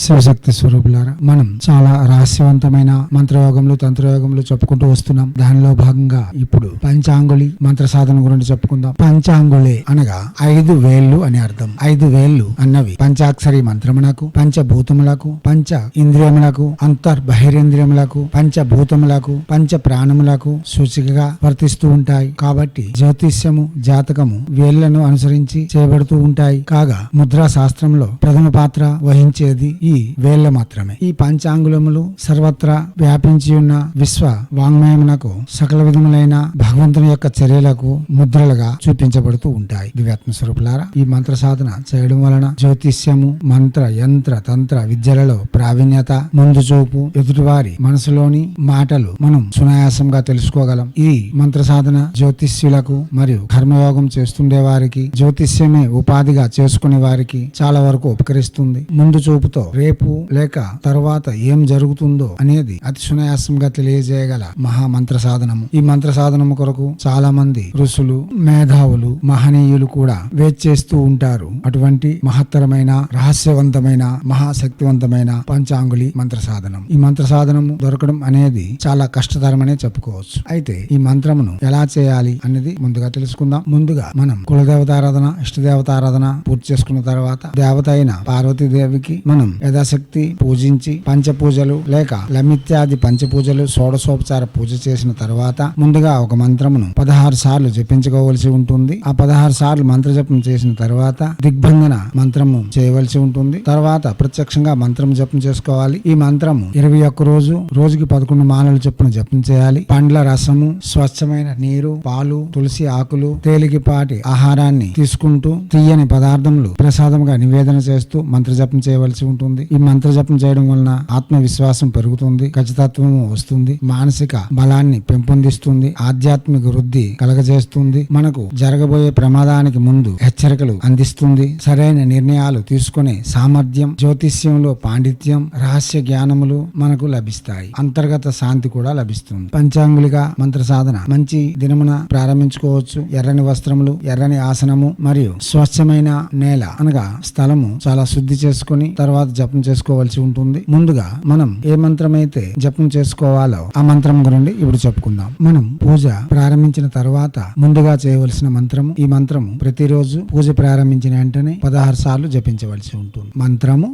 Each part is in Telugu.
శివశక్తి స్వరూపులారా మనం చాలా రహస్యవంతమైన మంత్రయోగంలో తంత్రయోగంలో చెప్పుకుంటూ వస్తున్నాం. దానిలో భాగంగా ఇప్పుడు పంచాంగులి మంత్ర సాధన గురించి చెప్పుకుందాం. పంచాంగులే అనగా ఐదు వేళ్ళు అని అర్థం. ఐదు వేళ్ళు అన్నవి పంచాక్షరి మంత్రములకు పంచభూతములకు పంచ ఇంద్రియములకు అంతర్ బహిరేంద్రియములకు పంచభూతములకు పంచ ప్రాణములకు సూచికగా వర్తిస్తూ ఉంటాయి. కాబట్టి జ్యోతిష్యము జాతకము వేళ్ళను అనుసరించి చేయబడుతూ ఉంటాయి. కాగా ముద్రా శాస్త్రంలో ప్రథమ పాత్ర వహించేది ఈ వేళ్ళ మాత్రమే. ఈ పంచాంగులములు సర్వత్రా వ్యాపించి ఉన్న విశ్వ వాంగ్మయమునకు సకల విధములైన భగవంతుని యొక్క చర్యలకు ముద్రలుగా చూపించబడుతూ ఉంటాయి. దివ్యాత్మ స్వరూపులారా ఈ మంత్ర సాధన చేయడం వలన జ్యోతిష్యము మంత్ర యంత్ర తంత్ర విద్యలలో ప్రావీణ్యత ముందు చూపు ఎదుటివారి మనసులోని మాటలు మనం సునాయాసంగా తెలుసుకోగలం. ఈ మంత్ర సాధన జ్యోతిష్యులకు మరియు కర్మయోగం చేస్తుండే వారికి జ్యోతిష్యమే ఉపాధిగా చేసుకునే వారికి చాలా వరకు ఉపకరిస్తుంది. ముందు చూపుతో రేపు లేక తర్వాత ఏం జరుగుతుందో అనేది అతి సునాయాసంగా తెలియజేయగల మహా మంత్ర సాధనము ఈ మంత్ర సాధనము కొరకు చాలా మంది ఋషులు మేధావులు మహనీయులు కూడా వేచి చేస్తూ ఉంటారు. అటువంటి మహత్తరమైన రహస్యవంతమైన మహాశక్తివంతమైన పంచాంగులి మంత్ర సాధనం ఈ మంత్ర సాధనము దొరకడం అనేది చాలా కష్టతరమనే చెప్పుకోవచ్చు. అయితే ఈ మంత్రమును ఎలా చేయాలి అనేది ముందుగా తెలుసుకుందాం. ముందుగా మనం కులదేవతారాధన ఇష్టదేవతారాధన పూర్తి చేసుకున్న తర్వాత దేవత అయిన పార్వతీదేవికి మనం యథాశక్తి పూజించి పంచపూజలు లేక లమిత్యాది పంచపూజలు షోడశోపచార పూజ చేసిన తర్వాత ముందుగా ఒక మంత్రమును పదహారు సార్లు జపించుకోవలసి ఉంటుంది. ఆ పదహారు సార్లు మంత్ర జపం చేసిన తర్వాత దిగ్బంధన మంత్రము చేయవలసి ఉంటుంది. తర్వాత ప్రత్యక్షంగా మంత్రం జపం చేసుకోవాలి. ఈ మంత్రము ఇరవై ఒక్క రోజు రోజుకి పదకొండు మాలలు చొప్పున జపం చేయాలి. పండ్ల రసము స్వచ్ఛమైన నీరు పాలు తులసి ఆకులు తేలికపాటి ఆహారాన్ని తీసుకుంటూ తీయని పదార్థములు ప్రసాదంగా నివేదన చేస్తూ మంత్ర జపం చేయవలసి ఉంటుంది. ఈ మంత్ర జపం చేయడం వలన ఆత్మవిశ్వాసం పెరుగుతుంది. ఖచ్చితత్వము వస్తుంది. మానసిక బలాన్ని పెంపొందిస్తుంది. ఆధ్యాత్మిక వృద్ధి కలగజేస్తుంది. మనకు జరగబోయే ప్రమాదానికి ముందు హెచ్చరికలు అందిస్తుంది. సరైన నిర్ణయాలు తీసుకునే సామర్థ్యం జ్యోతిష్యంలో పాండిత్యం రహస్య జ్ఞానములు మనకు లభిస్తాయి. అంతర్గత శాంతి కూడా లభిస్తుంది. పంచాంగులిగా మంత్ర సాధన మంచి దినమున ప్రారంభించుకోవచ్చు. ఎర్రని వస్త్రములు ఎర్రని ఆసనము మరియు స్వచ్ఛమైన నేల అనగా స్థలము చాలా శుద్ధి చేసుకుని తర్వాత జపం చేసుకోవాల్సి ఉంటుంది. ముందుగా మనం ఏ మంత్రం అయితే జపం చేసుకోవాలో ఆ మంత్రం గురించి ఇప్పుడు చెప్పుకుందాం. మనం పూజ ప్రారంభించిన తర్వాత ముందుగా చేయవలసిన మంత్రము ఈ మంత్రము ప్రతిరోజు పూజ ప్రారంభించిన వెంటనే పదహారు సార్లు జపించవలసి ఉంటుంది. మంత్రము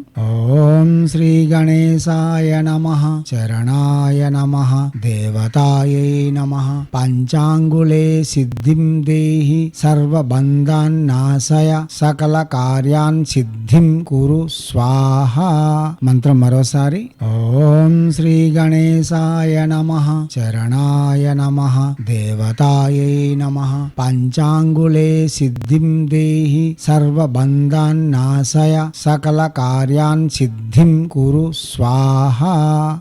ఓం శ్రీ గణేశాయ నమ చరణాయ నమ దేవతాయై నమ పంచాంగులే సిద్ధిం దేహి సర్వబంధాన్నాశయ సకల కార్యాన్ సిద్ధిం కురు స్వాహ మంత్రం మరోసారి ఓం శ్రీ గణేశాయ నమ చరణాయ నమ దేవతాయై నమ పంచాంగులే సిద్ధిం దేహి సర్వబంధాన్నాశయ సకల కార్యాన్ సిద్ధిం కురు స్వాహ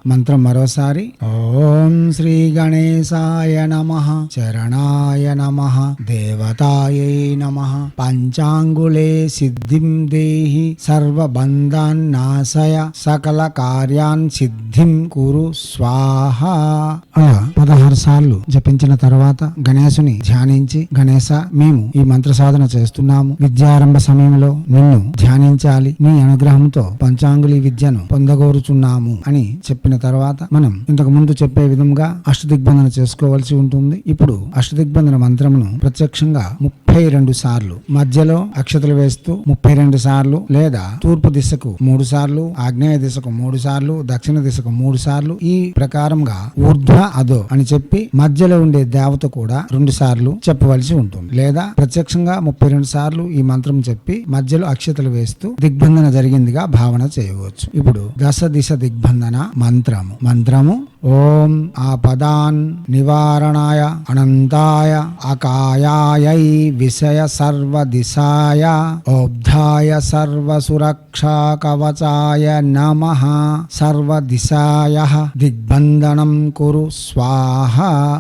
మంత్రం మరోసారి ఓం శ్రీ గణేశాయ నమ చరణాయ నమ దేవతాయై నమ పంచాంగులే సిద్ధిం దేహి నాశయ సకల కార్యాన్ సిద్ధిం కురు స్వాహ. అలా పదహారు సార్లు జపించిన తర్వాత గణేశుని ధ్యానించి గణేశ మేము ఈ మంత్ర సాధన చేస్తున్నాము. విద్యారంభ సమయంలో నిన్ను ధ్యానించాలి. నీ అనుగ్రహంతో పంచాంగులి విద్యను పొందగోరుచున్నాము. అని చెప్పిన తర్వాత మనం ఇంతకు ముందు చెప్పే విధంగా అష్టదిగ్బంధన చేసుకోవాల్సి ఉంటుంది. ఇప్పుడు అష్టదిగ్బంధన మంత్రమును ప్రత్యక్షంగా ముప్పై రెండు సార్లు మధ్యలో అక్షతలు వేస్తూ ముప్పై రెండు సార్లు లేదా తూర్పు దిశకు మూడు సార్లు ఆగ్నేయ దిశకు మూడు సార్లు దక్షిణ దిశకు మూడు సార్లు ఈ ప్రకారంగా ఊర్ధ్వ అదో అని చెప్పి మధ్యలో ఉండే దేవత కూడా రెండు సార్లు చెప్పవలసి ఉంటుంది. లేదా ప్రత్యక్షంగా ముప్పై రెండు సార్లు ఈ మంత్రం చెప్పి మధ్యలో అక్షతలు వేస్తూ దిగ్బంధన జరిగిందిగా భావన చేయవచ్చు. ఇప్పుడు దశ దిశ దిగ్బంధన మంత్రము. మంత్రము ఓం ఆపదాన్ నివారణాయ అనంతాయ అకాయాయై విషయ సర్వదిశాయ ఓబ్ధాయ సర్వసురక్షా కవచాయ నమ సర్వదిశాయ దిగ్బంధనం కురు స్వాహ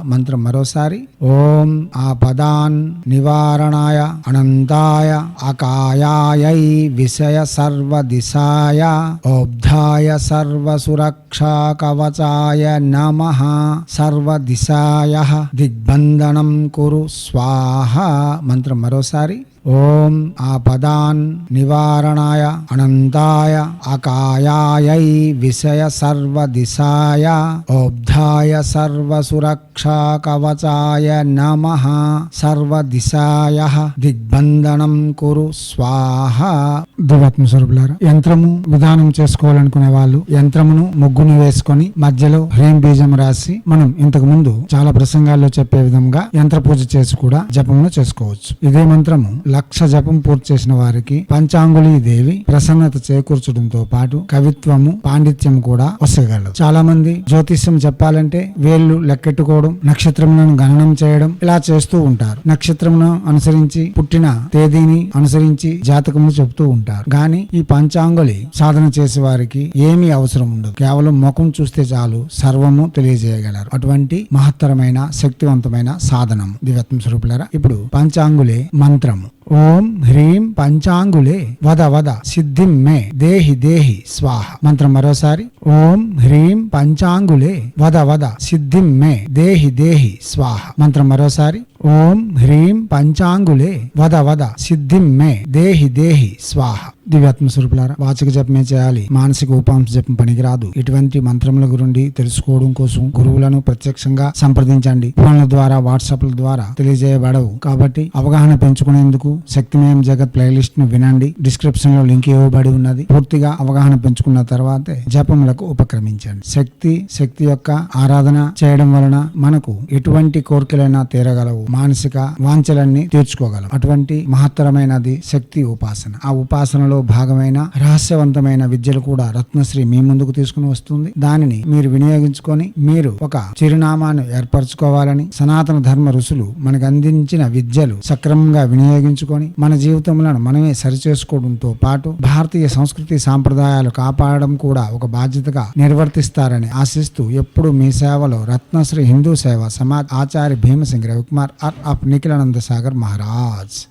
మంత్రం మరోసారి ఓం ఆపదాన్ నివారణాయ అనంతాయ అకాయాయై విషయ సర్వదిశాయ ఓబ్ధాయ సర్వసురక్షా కవచాయ నమ సర్వదిశాయ దిగ్బంధనం కురు స్వాహ మంత్రం మరోసారి ఓం ఆ పదాన్ నివారణాయ అనంతాయ అకాయాయై విషయ సర్వ దిశాయ ఓబ్ధాయ సర్వసురక్షా కవచాయ నమ సర్వదిశాయ దిగ్బంధనం కురు స్వాహ. దివాత్మ స్వరూపులారా యంత్రము విధానం చేసుకోవాలనుకునే వాళ్ళు యంత్రమును ముగ్గును వేసుకొని మధ్యలో హ్రీం బీజం రాసి మనం ఇంతకు ముందు చాలా ప్రసంగాల్లో చెప్పే విధంగా యంత్ర పూజ చేసి కూడా జపమును చేసుకోవచ్చు. ఇదే మంత్రము లక్ష జపం పూర్తి చేసిన వారికి పంచాంగుళి దేవి ప్రసన్నత చేకూర్చడంతో పాటు కవిత్వము పాండిత్యం కూడా వసగలదు చాలా మంది జ్యోతిష్యం చెప్పాలంటే వేళ్ళు లెక్కెట్టుకోవడం నక్షత్రములను గణనం చేయడం ఇలా చేస్తూ ఉంటారు. నక్షత్రమును అనుసరించి పుట్టిన తేదీని అనుసరించి జాతకములు చెప్తూ ఉంటారు. గాని ఈ పంచాంగులి సాధన చేసే వారికి ఏమీ అవసరం ఉండదు. కేవలం ముఖం చూస్తే చాలు సర్వము తెలియజేయగలరు. అటువంటి మహత్తరమైన శక్తివంతమైన సాధనం దివ్యత్మ స్వరూపులరా ఇప్పుడు పంచాంగులే మంత్రము. ఓం హ్రీం పంచాంగులే వద వద సిద్ధిం మే దేహి దేహి స్వాహ. మంత్రం మరోసారి. ఓం హ్రీం పంచాంగులే వద వద సిద్ధిం మే దేహి దేహి స్వాహ. మంత్రం మరోసారి. ఓం హ్రీం పంచాంగులే వద వద సిద్ధిం మే దేహి దేహి స్వాహ. దివ్యాత్మ స్వరూపులారా వాచక జపమే చేయాలి? మానసిక ఉపాంశ జపం పనికిరాదు. ఇటువంటి మంత్రముల గురించి తెలుసుకోవడం కోసం గురువులను ప్రత్యక్షంగా సంప్రదించండి. ఫోన్ల ద్వారా వాట్సాప్ల ద్వారా తెలియజేయబడవు. కాబట్టి అవగాహన పెంచుకునేందుకు శక్తిమయం జగత్ ప్లేలిస్ట్ను వినండి. డిస్క్రిప్షన్లో లింక్ ఇవ్వబడి ఉన్నది. పూర్తిగా అవగాహన పెంచుకున్న తర్వాతే జపములకు ఉపక్రమించండి. శక్తి శక్తి యొక్క ఆరాధన చేయడం వలన మనకు ఎటువంటి కోరికలైనా తీరగలవు. మానసిక వాంఛలన్నీ తీర్చుకోగలం. అటువంటి మహత్తరమైనది శక్తి ఉపాసన. ఆ ఉపాసనలో భాగమైన రహస్యవంతమైన విద్యలు కూడా రత్నశ్రీ మీ ముందుకు తీసుకుని వస్తుంది. దానిని మీరు వినియోగించుకొని మీరు ఒక చిరునామాను ఏర్పరచుకోవాలని సనాతన ధర్మ ఋషులు మనకు అందించిన విద్యలు సక్రమంగా వినియోగించుకొని మన జీవితంలో మనమే సరిచేసుకోవడంతో పాటు భారతీయ సంస్కృతి సాంప్రదాయాలు కాపాడడం కూడా ఒక బాధ్యతగా నిర్వర్తిస్తారని ఆశిస్తూ ఎప్పుడు మీ సేవలో రత్నశ్రీ హిందూ సేవ సమాజ్ ఆచార్య భీమసింగ్ రవికుమార్ और अपने के आनंद सागर महाराज।